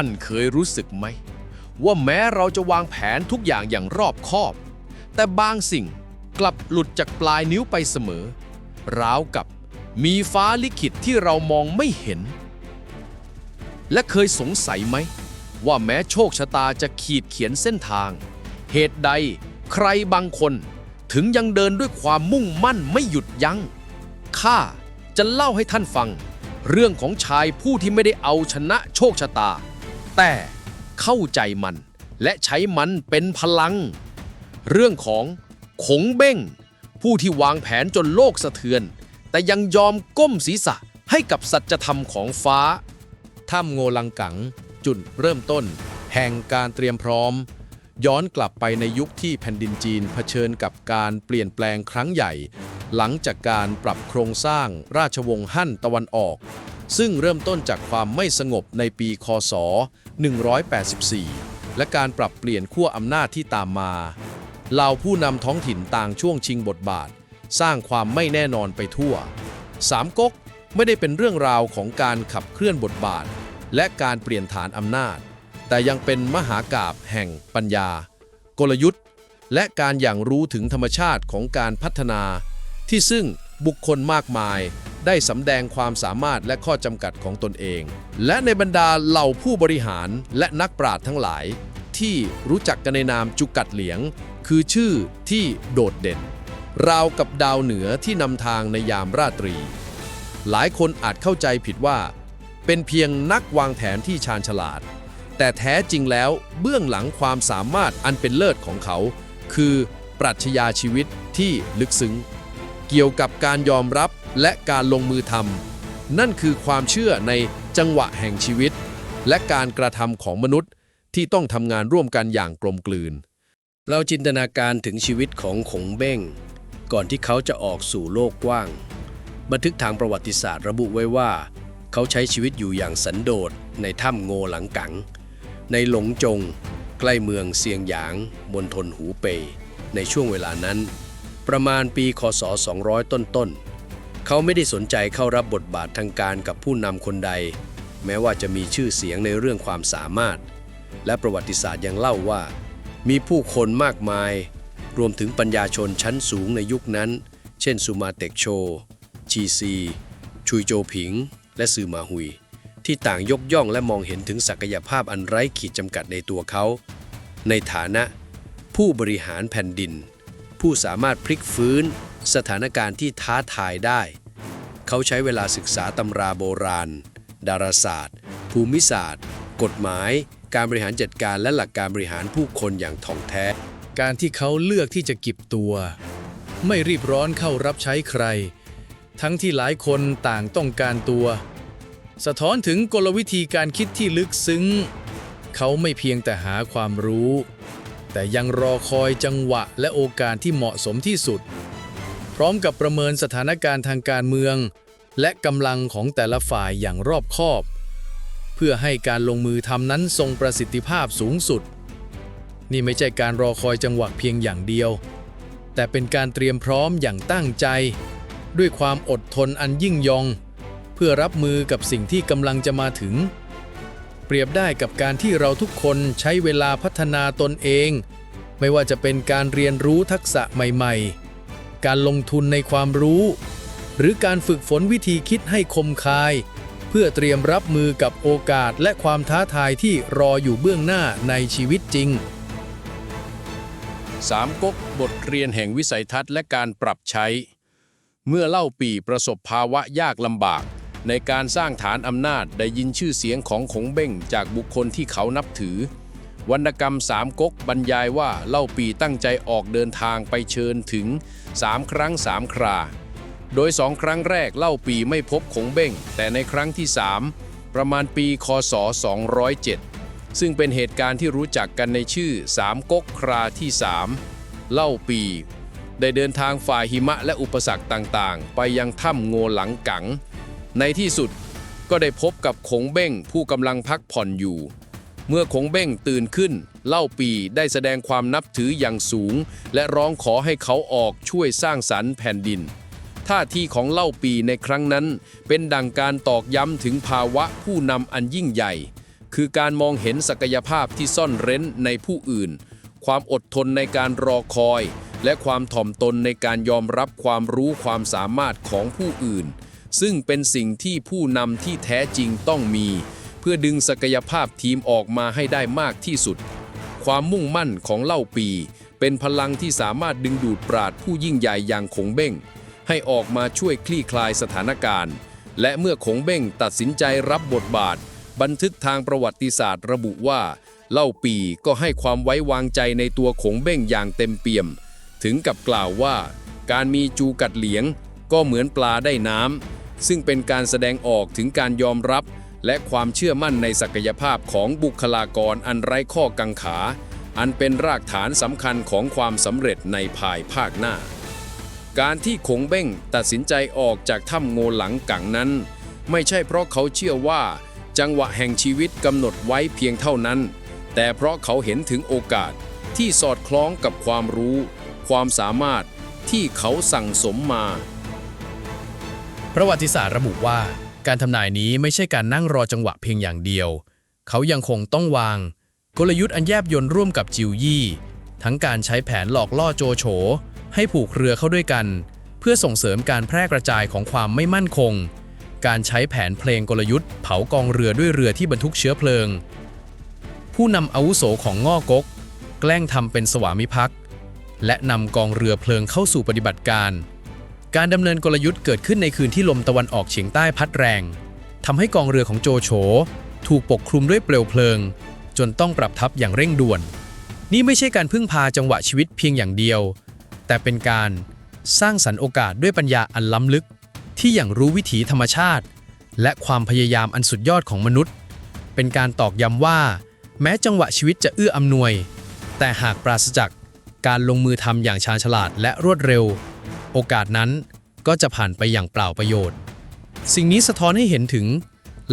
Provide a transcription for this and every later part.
ท่านเคยรู้สึกไหม ว่าแม้เราจะวางแผนทุกอย่างอย่างรอบคอบ แต่บางสิ่งกลับหลุดจากปลายนิ้วไปเสมอ ราวกับมีฟ้าลิขิตที่เรามองไม่เห็น และเคยสงสัยไหม ว่าแม้โชคชะตาจะขีดเขียนเส้นทาง เหตุใดใครบางคนถึงยังเดินด้วยความมุ่งมั่นไม่หยุดยัง้ง ข้าจะเล่าให้ท่านฟัง เรื่องของชายผู้ที่ไม่ได้เอาชนะโชคชะตา แต่เข้าใจมันและใช้มันเป็นพลัง เรื่องของขงเบ้ง ผู้ที่วางแผนจนโลกสะเทือน แต่ยังยอมก้มศีรษะให้กับสัจธรรมของฟ้าถ้ำโงลังกัง จุดเริ่มต้น แห่งการเตรียมพร้อม ย้อนกลับไปในยุคที่แผ่นดินจีนเผชิญกับการเปลี่ยนแปลงครั้งใหญ่ หลังจากการปรับโครงสร้างราชวงศ์ฮั่นตะวันออก ซึ่งเริ่มต้นจากความไม่สงบในปีคศ 184 และการปรับเปลี่ยนขั้วอำนาจที่ตามมา เหล่าผู้นำท้องถิ่นต่างช่วงชิงบทบาท สร้างความไม่แน่นอนไปทั่วสามก๊กไม่ได้เป็นเรื่องราวของการขับเคลื่อนบทบาท และการเปลี่ยนฐานอำนาจ แต่ยังเป็นมหากาบแห่งปัญญา กลยุทธ์ และการอย่างรู้ถึงธรรมชาติของการพัฒนา ที่ซึ่งบุคคลมากมาย ได้สำแดงความสามารถและข้อจำกัดของตนเอง และในบรรดาเหล่าผู้บริหารและนักปราชญ์ทั้งหลาย ที่รู้จักกันในนามจุกัดเหลียง คือชื่อที่โดดเด่น ราวกับดาวเหนือที่นำทางในยามราตรี หลายคนอาจเข้าใจผิดว่า เป็นเพียงนักวางแผนที่ชาญฉลาด แต่แท้จริงแล้วเบื้องหลังความสามารถอันเป็นเลิศของเขา คือปรัชญาชีวิตที่ลึกซึ้งเกี่ยวกับการยอมรับ และการลงมือทำนั่นคือความเชื่อในจังหวะแห่งชีวิต และการกระทำของมนุษย์ที่ต้องทำงานร่วมกันอย่างกลมกลืน เราจินตนาการถึงชีวิตของขงเบ้ง ก่อนที่เขาจะออกสู่โลกกว้าง บันทึกทางประวัติศาสตร์ระบุไว้ว่า เขาใช้ชีวิตอยู่อย่างสันโดษในถ้ำโงหลังกัง ในหลงจง ใกล้เมืองเซียงหยางมณฑลหูเป่ยในช่วงเวลานั้น ประมาณปีคศ 200 ต้นๆ เขาไม่ได้สนใจเข้ารับบทบาททางการกับผู้นำคนใด แม้ว่าจะมีชื่อเสียงในเรื่องความสามารถ และประวัติศาสตร์ยังเล่าว่า มีผู้คนมากมาย รวมถึงปัญญาชนชั้นสูงในยุคนั้น เช่นซูมาเต็กโช ชีซี ชุยโจผิง และซือมาหุย ที่ต่างยกย่องและมองเห็นถึงศักยภาพอันไร้ขีดจำกัดในตัวเขา ในฐานะ ผู้บริหารแผ่นดิน ผู้สามารถพลิกฟื้น สถานการณ์ที่ท้าทายได้ เขาใช้เวลาศึกษาตำราโบราณ ดาราศาสตร์ ภูมิศาสตร์ กฎหมาย การบริหารจัดการและหลักการบริหารผู้คนอย่างท่องแท้ การที่เขาเลือกที่จะเก็บตัว ไม่รีบร้อนเข้ารับใช้ใคร ทั้งที่หลายคนต่างต้องการตัว สะท้อนถึงกลวิธีการคิดที่ลึกซึ้ง เขาไม่เพียงแต่หาความรู้แต่ยังรอคอยจังหวะและโอกาสที่เหมาะสมที่สุด พร้อมกับประเมินสถานการณ์ทางการเมือง และกำลังของแต่ละฝ่ายอย่างรอบคอบ เพื่อให้การลงมือทำนั้นทรงประสิทธิภาพสูงสุด นี่ไม่ใช่การรอคอยจังหวะเพียงอย่างเดียว แต่เป็นการเตรียมพร้อมอย่างตั้งใจ ด้วยความอดทนอันยิ่งยง เพื่อรับมือกับสิ่งที่กำลังจะมาถึง เปรียบได้กับการที่เราทุกคนใช้เวลาพัฒนาตนเอง ไม่ว่าจะเป็นการเรียนรู้ทักษะใหม่ ๆ การลงทุนในความรู้ หรือการฝึกฝนวิธีคิดให้คมคาย เพื่อเตรียมรับมือกับโอกาสและความท้าทายที่รออยู่เบื้องหน้าในชีวิตจริงสามก๊กบทเรียนแห่งวิสัยทัศน์และการปรับใช้ เมื่อเล่าปีประสบภาวะยากลำบาก ในการสร้างฐานอำนาจได้ยินชื่อเสียงของขงเบ้งจากบุคคลที่เขานับถือ วรรณกรรมสามก๊กบรรยายว่าเล่าปีตั้งใจออกเดินทางไปเชิญถึงสามครั้งสามครา โดยสองครั้งแรกเล่าปีไม่พบขงเบ้ง แต่ในครั้งที่สามประมาณปีคศ 207 ซึ่งเป็นเหตุการณ์ที่รู้จักกันในชื่อสามก๊กคราที่สามเล่าปี ได้เดินทางฝ่าหิมะและอุปสรรคต่างๆ ไปยังถ้ำโงหลังกัง ในที่สุดก็ได้พบกับขงเบ้งผู้กำลังพักผ่อนอยู่ เมื่อขงเบ้งตื่นขึ้น เล่าปีได้แสดงความนับถืออย่างสูง และร้องขอให้เขาออกช่วยสร้างสรรค์แผ่นดิน ท่าทีของเล่าปีในครั้งนั้น เป็นดังการตอกย้ำถึงภาวะผู้นำอันยิ่งใหญ่ คือการมองเห็นศักยภาพที่ซ่อนเร้นในผู้อื่น ความอดทนในการรอคอย และความถ่อมตนในการยอมรับความรู้ความสามารถของผู้อื่น ซึ่งเป็นสิ่งที่ผู้นำที่แท้จริงต้องมี เพื่อดึงศักยภาพทีมออกมาให้ได้มากที่สุด ความมุ่งมั่นของเล่าปี เป็นพลังที่สามารถดึงดูดปราดผู้ยิ่งใหญ่อย่างขงเบ้ง ให้ออกมาช่วยคลี่คลายสถานการณ์ และเมื่อขงเบ้งตัดสินใจรับบทบาท บันทึกทางประวัติศาสตร์ระบุว่า เล่าปีก็ให้ความไว้วางใจในตัวขงเบ้งอย่างเต็มเปี่ยม ถึงกับกล่าวว่า การมีจูกัดเหลียง ก็เหมือนปลาได้น้ำซึ่งเป็นการแสดงออกถึงการยอมรับ และความเชื่อมั่นในศักยภาพของบุคลากรอันไร้ข้อกังขา อันเป็นรากฐานสำคัญของความสำเร็จในภายภาคหน้า การที่ขงเบ้งตัดสินใจออกจากถ้ำโงหลังกังนั้น ไม่ใช่เพราะเขาเชื่อว่า จังหวะแห่งชีวิตกำหนดไว้เพียงเท่านั้น แต่เพราะเขาเห็นถึงโอกาสที่สอดคล้องกับความรู้ ความสามารถที่เขาสั่งสมมา ประวัติศาสตร์ระบุว่า การทำนายนี้ไม่ใช่การนั่งรอจังหวะเพียงอย่างเดียว เขายังคงต้องวาง กลยุทธ์อันแยบยลร่วมกับจิวยี่ ทั้งการใช้แผนหลอกล่อโจโฉ ให้ผูกเรือเข้าด้วยกัน เพื่อส่งเสริมการแพร่กระจายของความไม่มั่นคง การใช้แผนเพลงกลยุทธ์ เผากองเรือด้วยเรือที่บรรทุกเชื้อเพลิง ผู้นำอาวุโสของง่อกก แกล้งทำเป็นสวามิภักดิ์และนำกองเรือเพลิงเข้าสู่ปฏิบัติการ การดำเนินกลยุทธ์เกิดขึ้นในคืนที่ลมตะวันออกเฉียงใต้พัดแรงทำให้กองเรือของโจโฉถูกปกคลุมด้วยเปลวเพลิง จนต้องปรับทัพอย่างเร่งด่วน นี่ไม่ใช่การพึ่งพาจังหวะชีวิตเพียงอย่างเดียว แต่เป็นการสร้างสรรค์โอกาสด้วยปัญญาอันล้ำลึก ที่อย่างรู้วิถีธรรมชาติ และความพยายามอันสุดยอดของมนุษย์ เป็นการตอกย้ำว่า แม้จังหวะชีวิตจะเอื้ออำนวย แต่หากปราศจากการลงมือทำอย่างชาญฉลาดและรวดเร็ว โอกาสนั้นก็จะผ่านไปอย่างเปล่าประโยชน์ สิ่งนี้สะท้อนให้เห็นถึง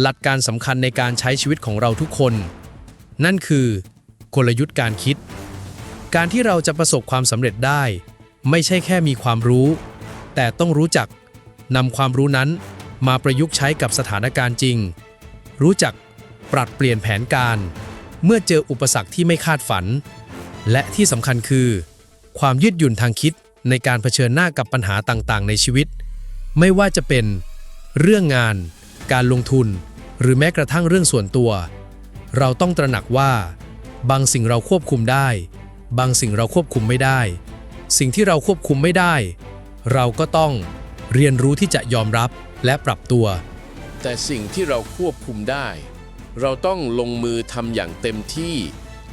หลักการสำคัญในการใช้ชีวิตของเราทุกคน นั่นคือกลยุทธ์การคิด การที่เราจะประสบความสำเร็จได้ ไม่ใช่แค่มีความรู้ แต่ต้องรู้จักนำความรู้นั้นมาประยุกต์ใช้กับสถานการณ์จริง รู้จักปรับเปลี่ยนแผนการ เมื่อเจออุปสรรคที่ไม่คาดฝัน และที่สำคัญคือ ความยืดหยุ่นทางคิด ในการเผชิญหน้ากับปัญหาต่างๆ ในชีวิต ไม่ว่าจะเป็น เรื่องงาน การลงทุน หรือแม้กระทั่งเรื่องส่วนตัว เราต้องตระหนักว่า บางสิ่งเราควบคุมได้ บางสิ่งเราควบคุมไม่ได้ สิ่งที่เราควบคุมไม่ได้ เราก็ต้องเรียนรู้ที่จะยอมรับและปรับตัว แต่สิ่งที่เราควบคุมได้ เราต้องลงมือทำอย่างเต็มที่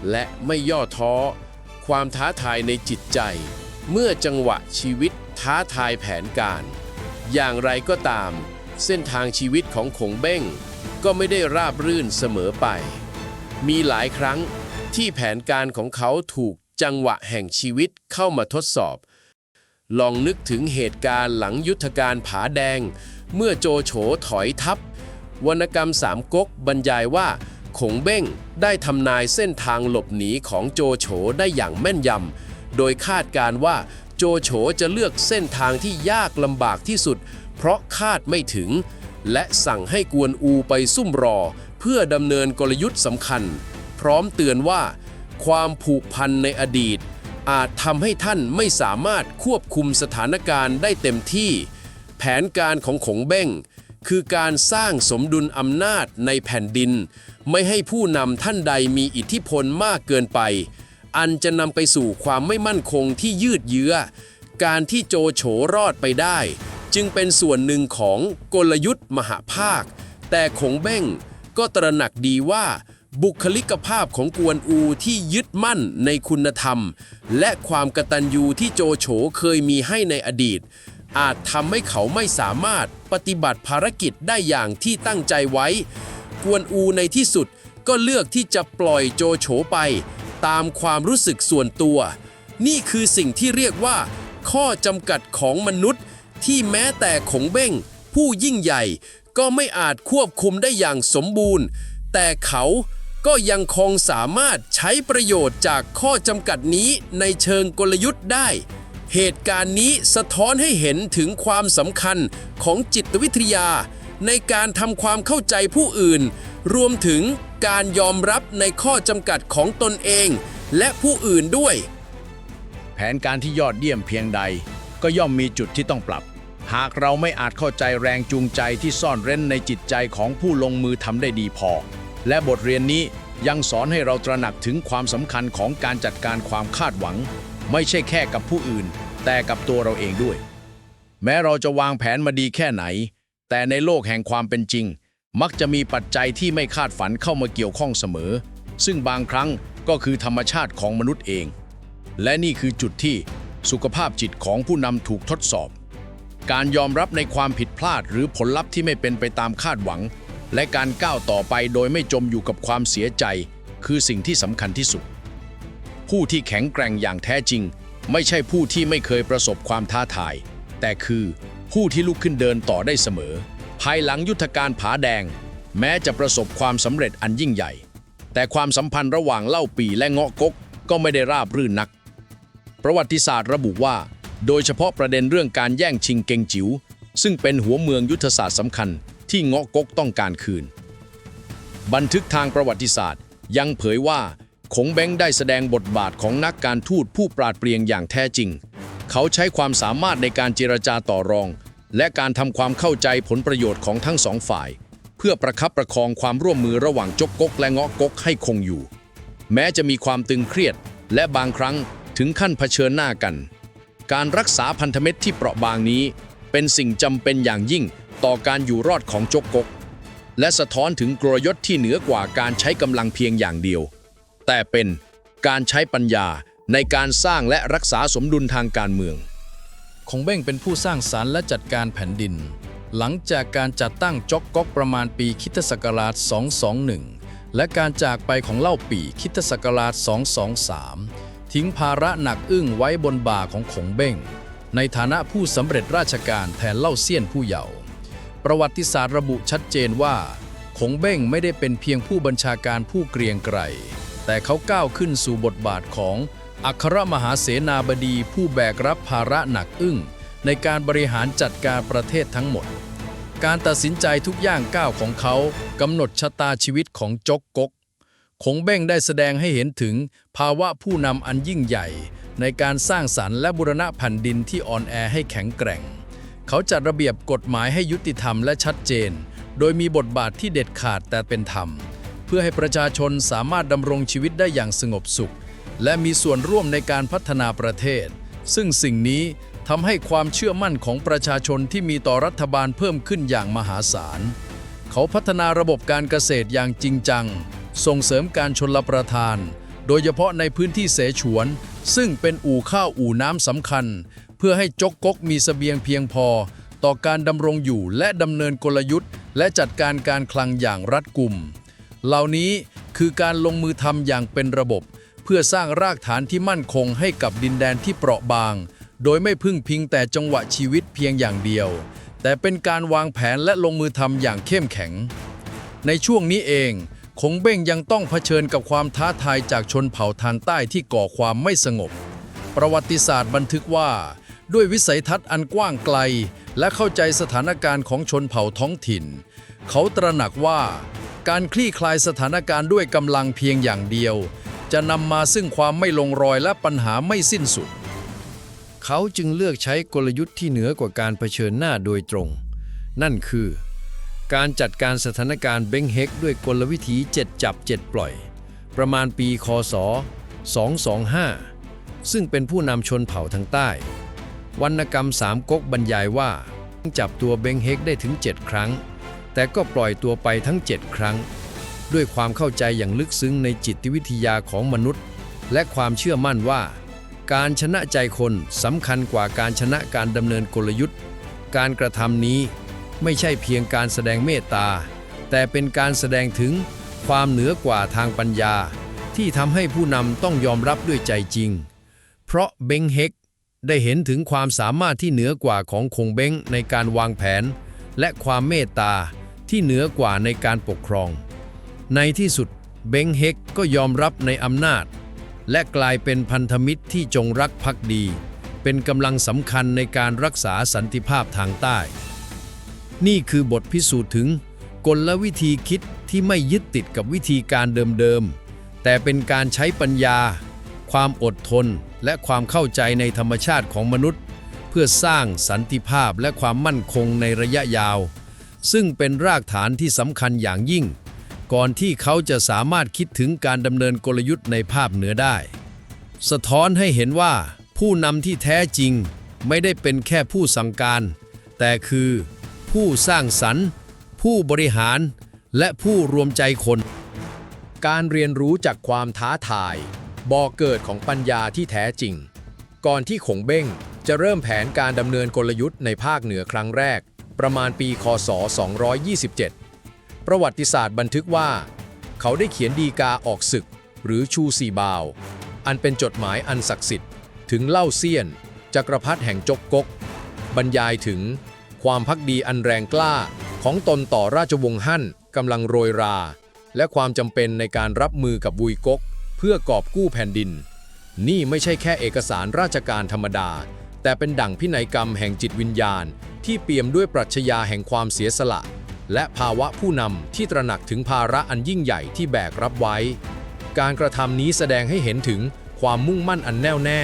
และไม่ย่อท้อ ความท้าทายในจิตใจ เมื่อจังหวะชีวิตท้าทายแผนการ อย่างไรก็ตาม เส้นทางชีวิตของขงเบ้ง ก็ไม่ได้ราบรื่นเสมอไป มีหลายครั้งที่แผนการของเขาถูกจังหวะแห่งชีวิตเข้ามาทดสอบ ลองนึกถึงเหตุการณ์หลังยุทธการผาแดง เมื่อโจโฉถอยทัพ วรรณกรรมสามก๊กบรรยายว่าขงเบ้งได้ทำนายเส้นทางหลบหนีของโจโฉได้อย่างแม่นยำ โดยคาดการ์ว่าโจโฉจะเลือกเส้นทางที่ยากลำบากที่สุด เพราะคาดไม่ถึง และสั่งให้กวนอูไปซุ่มรอ เพื่อดำเนินกลยุทธ์สำคัญ พร้อมเตือนว่า ความผูกพันในอดีต อาจทำให้ท่านไม่สามารถควบคุมสถานการณ์ได้เต็มที่ แผนการของขงเบ้งคือการสร้างสมดุลอำนาจในแผ่นดิน ไม่ให้ผู้นำท่านใดมีอิทธิพลมากเกินไป อันจะนำไปสู่ความไม่มั่นคงที่ยืดเยื้อ การที่โจโฉรอดไปได้ จึงเป็นส่วนหนึ่งของกลยุทธ์มหาภาค แต่ขงเบ้งก็ตระหนักดีว่าบุคลิกภาพของกวนอูที่ยึดมั่นในคุณธรรม และความกตัญญูที่โจโฉเคยมีให้ในอดีต อาจทำให้เขาไม่สามารถปฏิบัติภารกิจได้อย่างที่ตั้งใจไว้ กวนอูในที่สุดก็เลือกที่จะปล่อยโจโฉไป ตามความรู้สึกส่วนตัว นี่คือสิ่งที่เรียกว่า ข้อจำกัดของมนุษย์ ที่แม้แต่ขงเบ้ง ผู้ยิ่งใหญ่ ก็ไม่อาจควบคุมได้อย่างสมบูรณ์ แต่เขาก็ยังคงสามารถใช้ประโยชน์จากข้อจำกัดนี้ในเชิงกลยุทธ์ได้ เหตุการณ์นี้สะท้อนให้เห็นถึงความสำคัญของจิตวิทยา ในการทำความเข้าใจผู้อื่น รวมถึง การยอมรับในข้อจำกัดของตนเอง และผู้อื่นด้วย แผนการที่ยอดเยี่ยมเพียงใด ก็ย่อมมีจุดที่ต้องปรับ หากเราไม่อาจเข้าใจแรงจูงใจที่ซ่อนเร้นในจิตใจของผู้ลงมือทำได้ดีพอ และบทเรียนนี้ยังสอนให้เราตระหนักถึงความสำคัญของการจัดการความคาดหวัง ไม่ใช่แค่กับผู้อื่น แต่กับตัวเราเองด้วย แม้เราจะวางแผนมาดีแค่ไหน แต่ในโลกแห่งความเป็นจริง มักจะมีปัจจัยที่ไม่คาดฝันเข้ามาเกี่ยวข้องเสมอ ซึ่งบางครั้งก็คือธรรมชาติของมนุษย์เอง และนี่คือจุดที่สุขภาพจิตของผู้นำถูกทดสอบ การยอมรับในความผิดพลาดหรือผลลัพธ์ที่ไม่เป็นไปตามคาดหวัง และการก้าวต่อไปโดยไม่จมอยู่กับความเสียใจ คือสิ่งที่สำคัญที่สุด ผู้ที่แข็งแกร่งอย่างแท้จริง ไม่ใช่ผู้ที่ไม่เคยประสบความท้าทาย แต่คือผู้ที่ลุกขึ้นเดินต่อได้เสมอ ภายหลังยุทธการผาแดง แม้จะประสบความสำเร็จอันยิ่งใหญ่ แต่ความสัมพันธ์ระหว่างเล่าปีและเงาะกกก็ไม่ได้ราบรื่นนัก ประวัติศาสตร์ระบุว่า โดยเฉพาะประเด็นเรื่องการแย่งชิงเกงจิ๋วซึ่งเป็นหัวเมืองยุทธศาสตร์สำคัญที่เงาะกกต้องการคืน บันทึกทางประวัติศาสตร์ยังเผยว่าขงเบ้งได้แสดงบทบาทของนักการทูตผู้ปราดเปรียงอย่างแท้จริง เขาใช้ความสามารถในการเจรจาต่อรอง และการทำความเข้าใจผลประโยชน์ของทั้งสองฝ่าย เพื่อประคับประคองความร่วมมือระหว่างจกกกและเงาะกกให้คงอยู่ แม้จะมีความตึงเครียด และบางครั้งถึงขั้นเผชิญหน้ากัน การรักษาพันธมิตรที่เปราะบางนี้ เป็นสิ่งจำเป็นอย่างยิ่งต่อการอยู่รอดของจกกก และสะท้อนถึงกลยศที่เหนือกว่าการใช้กำลังเพียงอย่างเดียว แต่เป็นการใช้ปัญญาในการสร้างและรักษาสมดุลทางการเมือง คงเบ้งเป็นผู้สร้างสารรค์และจัดการแผ่นดิน หลังจากการจัดตั้งจอกก๊อกประมาณปีคริสตศักราช 221 และการจากไปของเล่าปีคริสตศักราช 223 ทิ้งภาระหนักอึ้งไว้บนบ่าของขงเบ้ง ในฐานะผู้สำเร็จราชการแทนเล่าเซียนผู้เยาว์ประวัติศาสตร์ระบุชัดเจนว่าขงเบ้งไม่ได้เป็นเพียงผู้บัญชาการผู้เกรียงไกรแต่เขาก้าวขึ้นสู่บทบาทของ อัครมหาเสนาบดีผู้แบกรับภาระหนักอึ้ง ในการบริหารจัดการประเทศทั้งหมด การตัดสินใจทุกอย่างก้าวของเขากำหนดชะตาชีวิตของจกกกคงเบ้งได้แสดงให้เห็นถึงภาวะผู้นำอันยิ่งใหญ่ ในการสร้างสรรค์และบุรณะแผ่นดินที่อ่อนแอให้แข็งแกร่ง เขาจัดระเบียบกฎหมายให้ยุติธรรมและชัดเจน โดยมีบทบาทที่เด็ดขาดแต่เป็นธรรม เพื่อให้ประชาชนสามารถดำรงชีวิตได้อย่างสงบสุข และมีส่วนร่วมในการพัฒนาประเทศ ซึ่งสิ่งนี้ทำให้ความเชื่อมั่นของประชาชนที่มีต่อรัฐบาลเพิ่มขึ้นอย่างมหาศาล เขาพัฒนาระบบการเกษตรอย่างจริงจัง ส่งเสริมการชนลประทาน โดยเฉพาะในพื้นที่เสฉวน ซึ่งเป็นอู่ข้าวอู่น้ำสำคัญ เพื่อให้จกกกมีเสบียงเพียงพอ ต่อการดำรงอยู่และดำเนินกลยุทธ์ และจัดการการคลังอย่างรัดกุม เหล่านี้คือการลงมือทำอย่างเป็นระบบ เพื่อสร้างรากฐานที่มั่นคงให้กับดินแดนที่เปราะบาง โดยไม่พึ่งพิงแต่จังหวะชีวิตเพียงอย่างเดียว แต่เป็นการวางแผนและลงมือทำอย่างเข้มแข็ง ในช่วงนี้เองคงเบ้งยังต้องเผชิญกับความท้าทายจากชนเผ่าทางใต้ที่ก่อความไม่สงบ ประวัติศาสตร์บันทึกว่า ด้วยวิสัยทัศน์อันกว้างไกล และเข้าใจสถานการณ์ของชนเผ่าท้องถิ่น เขาตระหนักว่า การคลี่คลายสถานการณ์ด้วยกำลังเพียงอย่างเดียว จะนำมาซึ่งความไม่ลงรอยและปัญหาไม่สิ้นสุด เขาจึงเลือกใช้กลยุทธ์ที่เหนือกว่าการเผชิญหน้าโดยตรง นั่นคือ การจัดการสถานการณ์เบงเฮกด้วยกลวิธี 7 จับ 7 ปล่อย ประมาณปีคศ 225 ซึ่งเป็นผู้นำชนเผ่าทางใต้ วรรณกรรมสามก๊กบรรยายว่า จับตัวเบงเฮกได้ถึง 7 ครั้ง แต่ก็ปล่อยตัวไปทั้ง 7 ครั้ง ด้วยความเข้าใจอย่างลึกซึ้งในจิตวิทยาของมนุษย์ และความเชื่อมั่นว่า การชนะใจคนสำคัญกว่าการชนะการดำเนินกลยุทธ์ การกระทำนี้ไม่ใช่เพียงการแสดงเมตตา แต่เป็นการแสดงถึงความเหนือกว่าทางปัญญา ที่ทำให้ผู้นำต้องยอมรับด้วยใจจริง เพราะเบงเฮกได้เห็นถึงความสามารถที่เหนือกว่าของคงเบ้งในการวางแผน และความเมตตาที่เหนือกว่าในการปกครอง ในที่สุดเบงเฮกก็ยอมรับในอำนาจ และกลายเป็นพันธมิตรที่จงรักภักดี เป็นกำลังสำคัญในการรักษาสันติภาพทางใต้ นี่คือบทพิสูจน์ถึง กลวิธีคิดที่ไม่ยึดติดกับวิธีการเดิมๆ แต่เป็นการใช้ปัญญา ความอดทน และความเข้าใจในธรรมชาติของมนุษย์ เพื่อสร้างสันติภาพและความมั่นคงในระยะยาว ซึ่งเป็นรากฐานที่สำคัญอย่างยิ่ง ก่อนที่เขาจะสามารถคิดถึงการดำเนินกลยุทธ์ในภาพเหนือได้ สะท้อนให้เห็นว่าผู้นำที่แท้จริงไม่ได้เป็นแค่ผู้สั่งการ แต่คือ ผู้สร้างสรรค์ ผู้บริหาร และผู้รวมใจคน การเรียนรู้จากความท้าทายบ่อเกิดของปัญญาที่แท้จริง ก่อนที่ขงเบ้งจะเริ่มแผนการดำเนินกลยุทธ์ในภาคเหนือครั้งแรก ประมาณปี คศ 227 ประวัติศาสตร์บันทึกว่า เขาได้เขียนดีกาออกศึก หรือชูซีบาว อันเป็นจดหมายอันศักดิ์สิทธิ์ ถึงเล่าเซียน จักรพรรดิแห่งจกกก บรรยายถึง ความพักดีอันแรงกล้าของตนต่อราชวงศ์ฮั่นกำลังโรยรา และความจำเป็นในการรับมือกับวุยกก เพื่อกอบกู้แผ่นดิน นี่ไม่ใช่แค่เอกสารราชการธรรมดา แต่เป็นดั่งพินัยกรรมแห่งจิตวิญญาณ ที่เปี่ยมด้วยปรัชญาแห่งความเสียสละ และภาวะผู้นำที่ตระหนักถึงภาระอันยิ่งใหญ่ที่แบกรับไว้ การกระทำนี้แสดงให้เห็นถึงความมุ่งมั่นอันแน่วแน่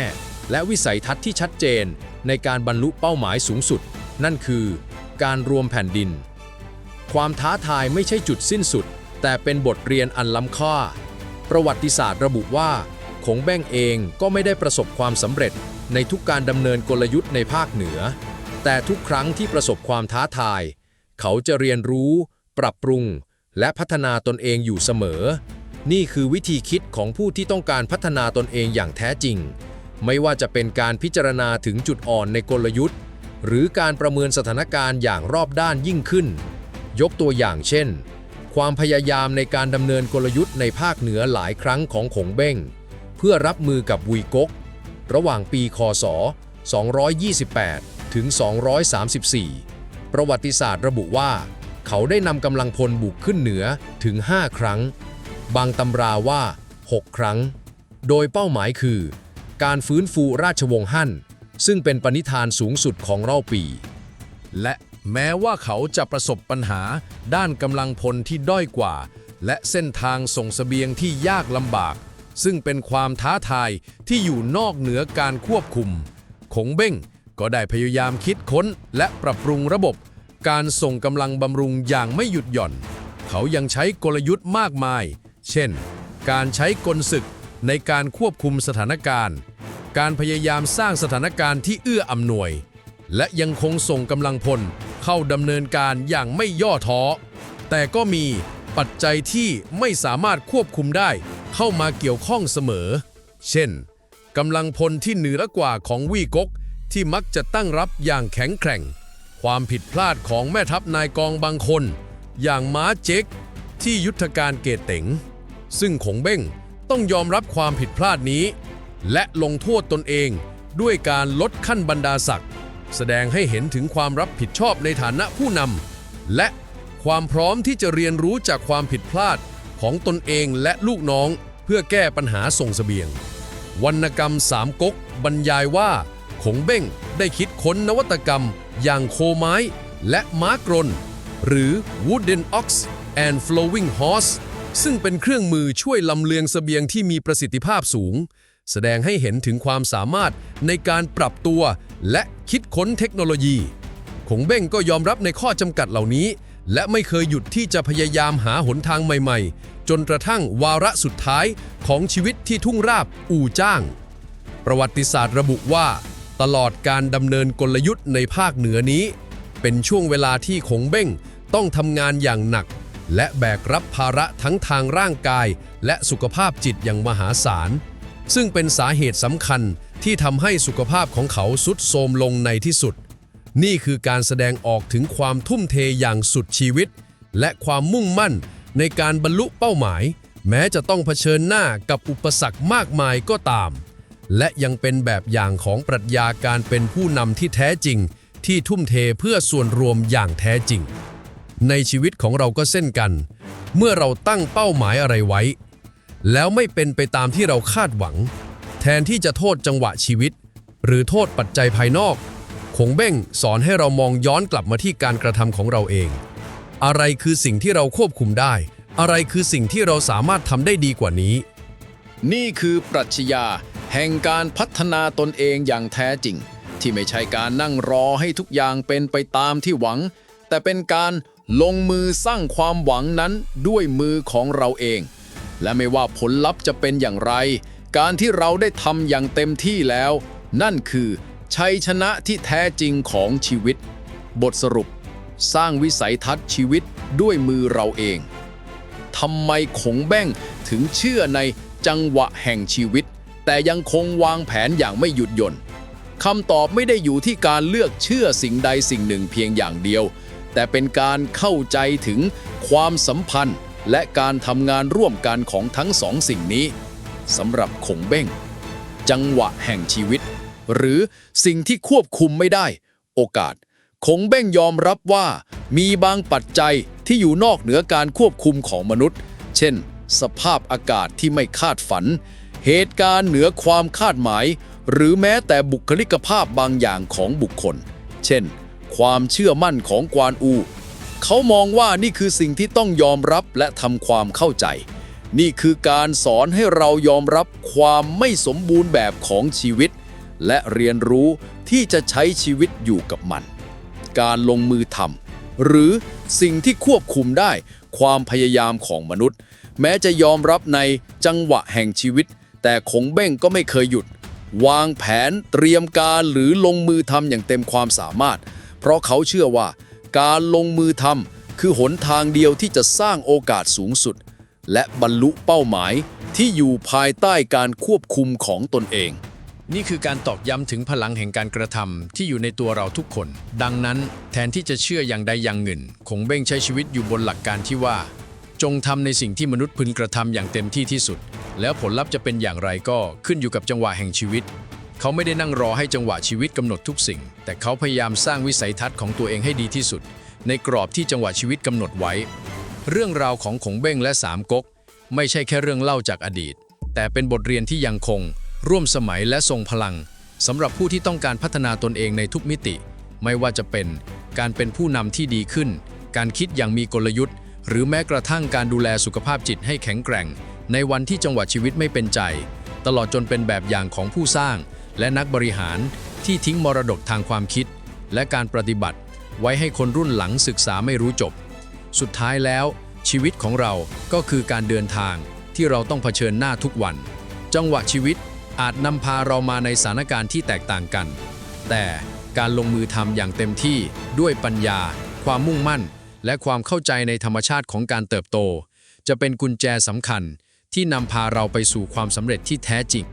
และวิสัยทัศน์ที่ชัดเจนในการบรรลุเป้าหมายสูงสุด นั่นคือ การรวมแผ่นดิน ความท้าทายไม่ใช่จุดสิ้นสุด แต่เป็นบทเรียนอันล้ำค่า ประวัติศาสตร์ระบุว่าขงแบ้งเองก็ไม่ได้ประสบความสำเร็จในทุกการดำเนินกลยุทธ์ในภาคเหนือ แต่ทุกครั้งที่ประสบความท้าทาย เขาจะเรียนรู้ ปรับปรุง และพัฒนาตนเองอยู่เสมอ นี่คือวิธีคิดของผู้ที่ต้องการพัฒนาตนเองอย่างแท้จริง ไม่ว่าจะเป็นการพิจารณาถึงจุดอ่อนในกลยุทธ์ หรือการประเมินสถานการณ์อย่างรอบด้านยิ่งขึ้น ยกตัวอย่างเช่น ความพยายามในการดำเนินกลยุทธ์ในภาคเหนือหลายครั้งของขงเบ้ง เพื่อรับมือกับวุยกก ระหว่างปีคศ 228 ถึง 234 ประวัติศาสตร์ระบุว่า เขาได้นำกำลังพลบุกขึ้นเหนือถึง 5 ครั้ง บางตำราว่า 6 ครั้ง โดยเป้าหมายคือ การฟื้นฟูราชวงศ์ฮั่น ซึ่งเป็นปณิธานสูงสุดของเล่าปี และแม้ว่าเขาจะประสบปัญหาด้านกำลังพลที่ด้อยกว่า และเส้นทางส่งเสบียงที่ยากลำบาก ซึ่งเป็นความท้าทายที่อยู่นอกเหนือการควบคุมขงเบ้ง ก็ได้พยายามคิดค้นและปรับปรุงระบบ การส่งกำลังบำรุงอย่างไม่หยุดหย่อน เขายังใช้กลยุทธ์มากมาย เช่น การใช้กลศึกในการควบคุมสถานการณ์ การพยายามสร้างสถานการณ์ที่เอื้ออำนวย และยังคงส่งกำลังพลเข้าดำเนินการอย่างไม่ย่อท้อ แต่ก็มีปัจจัยที่ไม่สามารถควบคุมได้เข้ามาเกี่ยวข้องเสมอ เช่นกำลังพลที่เหนือกว่าของวีกก ที่มักจะตั้งรับอย่างแข็งแกร่ง ความผิดพลาดของแม่ทัพนายกองบางคน อย่างม้าเจ๊กที่ยุทธการเกตเต๋งซึ่งขงเบ้งต้องยอมรับความผิดพลาดนี้ และลงโทษตนเองด้วยการลดขั้นบรรดาศักดิ์แสดงให้เห็นถึงความรับผิดชอบในฐานะผู้นำและความพร้อมที่จะเรียนรู้จากความผิดพลาดของตนเองและลูกน้องเพื่อแก้ปัญหาส่งเสบียง วรรณกรรมสามก๊กบรรยายว่า ขงเบ้งได้คิดค้นนวัตกรรม อย่างโคไม้ และม้ากรน หรือ Wooden Ox and Flowing Horse ซึ่งเป็นเครื่องมือช่วยลำเลียงเสบียงที่มีประสิทธิภาพสูง แสดงให้เห็นถึงความสามารถในการปรับตัว และคิดค้นเทคโนโลยี ขงเบ้งก็ยอมรับในข้อจำกัดเหล่านี้ และไม่เคยหยุดที่จะพยายามหาหนทางใหม่ๆ จนกระทั่งวาระสุดท้ายของชีวิตที่ทุ่งราบอู่จ้าง ประวัติศาสตร์ระบุว่า ตลอดการดำเนินกลยุทธ์ในภาคเหนือนี้ เป็นช่วงเวลาที่ขงเบ้งต้องทำงานอย่างหนัก และแบกรับภาระทั้งทางร่างกาย และสุขภาพจิตอย่างมหาศาล ซึ่งเป็นสาเหตุสำคัญที่ทำให้สุขภาพของเขาสุดโทรมลงในที่สุด นี่คือการแสดงออกถึงความทุ่มเทอย่างสุดชีวิต และความมุ่งมั่นในการบรรลุเป้าหมาย แม้จะต้องเผชิญหน้ากับอุปสรรคมากมายก็ตาม และยังเป็นแบบอย่างของปรัชญาการเป็นผู้นำที่แท้จริง ที่ทุ่มเทเพื่อส่วนรวมอย่างแท้จริง ในชีวิตของเราก็เช่นกัน เมื่อเราตั้งเป้าหมายอะไรไว้ แล้วไม่เป็นไปตามที่เราคาดหวัง แทนที่จะโทษจังหวะชีวิต หรือโทษปัจจัยภายนอกคงเบ้งสอนให้เรามองย้อนกลับมาที่การกระทำของเราเอง อะไรคือสิ่งที่เราควบคุมได้ อะไรคือสิ่งที่เราสามารถทำได้ดีกว่านี้ นี่คือปรัชญา แห่งการพัฒนาตนเองอย่างแท้จริง ที่ไม่ใช่การนั่งรอให้ทุกอย่างเป็นไปตามที่หวัง แต่เป็นการลงมือสร้างความหวังนั้นด้วยมือของเราเอง และไม่ว่าผลลัพธ์จะเป็นอย่างไร การที่เราได้ทำอย่างเต็มที่แล้ว นั่นคือชัยชนะที่แท้จริงของชีวิต บทสรุป สร้างวิสัยทัศน์ชีวิตด้วยมือเราเองทำไมขงแบ้งถึงเชื่อในจังหวะแห่งชีวิต แต่ยังคงวางแผนอย่างไม่หยุดหย่อนคำตอบไม่ได้อยู่ที่การเลือกเชื่อสิ่งใดสิ่งหนึ่งเพียงอย่างเดียว แต่เป็นการเข้าใจถึงความสัมพันธ์และการทำงานร่วมกันของทั้งสองสิ่งนี้สำหรับขงเบ้ง จังหวะแห่งชีวิต หรือสิ่งที่ควบคุมไม่ได้ โอกาสคงเบ้งยอมรับว่า มีบางปัจจัยที่อยู่นอกเหนือการควบคุมของมนุษย์ เช่น สภาพอากาศที่ไม่คาดฝัน เหตุการณ์เหนือความคาดหมาย หรือแม้แต่บุคลิกภาพบางอย่างของบุคคล เช่น ความเชื่อมั่นของกวานอู เขามองว่านี่คือสิ่งที่ต้องยอมรับและทำความเข้าใจ นี่คือการสอนให้เรายอมรับความไม่สมบูรณ์แบบของชีวิต และเรียนรู้ที่จะใช้ชีวิตอยู่กับมัน การลงมือทำหรือสิ่งที่ควบคุมได้ความพยายามของมนุษย์ แม้จะยอมรับในจังหวะแห่งชีวิต แต่คงเบ้งก็ไม่เคยหยุด วางแผนเตรียมการหรือลงมือทำอย่างเต็มความสามารถ เพราะเขาเชื่อว่า การลงมือทำคือหนทางเดียวที่จะสร้างโอกาสสูงสุด และบรรลุเป้าหมายที่อยู่ภายใต้การควบคุมของตนเอง นี่คือการตอกย้ำถึงพลังแห่งการกระทำที่อยู่ในตัวเราทุกคน ดังนั้นแทนที่จะเชื่ออย่างใดอย่างหนึ่งคงเบ้งใช้ชีวิตอยู่บนหลักการที่ว่า จงทำในสิ่งที่มนุษย์พึงกระทำอย่างเต็มที่ที่สุด แล้วผลลัพธ์จะเป็นอย่างไรก็ขึ้นอยู่กับจังหวะแห่งชีวิต เขาไม่ได้นั่งรอให้จังหวะชีวิตกำหนดทุกสิ่ง แต่เขาพยายามสร้างวิสัยทัศน์ของตัวเองให้ดีที่สุด ในกรอบที่จังหวะชีวิตกำหนดไว้ เรื่องราวของขงเบ้งและสามก๊กไม่ใช่แค่เรื่องเล่าจากอดีต แต่เป็นบทเรียนที่ยังคง ร่วมสมัยและทรงพลังสำหรับผู้ที่ต้องการพัฒนาตนเองในทุกมิติ ไม่ว่าจะเป็น การเป็นผู้นำที่ดีขึ้น การคิดอย่างมีกลยุทธ์ หรือแม้กระทั่งการดูแลสุขภาพจิตให้แข็งแกร่ง ในวันที่จังหวะชีวิตไม่เป็นใจ ตลอดจนเป็นแบบอย่างของผู้สร้าง และนักบริหารที่ทิ้งมรดกทางความคิด และการปฏิบัติ ไว้ให้คนรุ่นหลังศึกษาไม่รู้จบ สุดท้ายแล้ว ชีวิตของเราก็คือการเดินทางที่เราต้องเผชิญหน้าทุกวัน จังหวะชีวิตอาจนำพาเรามาในสถานการณ์ที่แตกต่างกัน แต่การลงมือทำอย่างเต็มที่ด้วยปัญญา ความมุ่งมั่น และความเข้าใจในธรรมชาติของการเติบโต จะเป็นกุญแจสำคัญที่นำพาเราไปสู่ความสำเร็จที่แท้จริง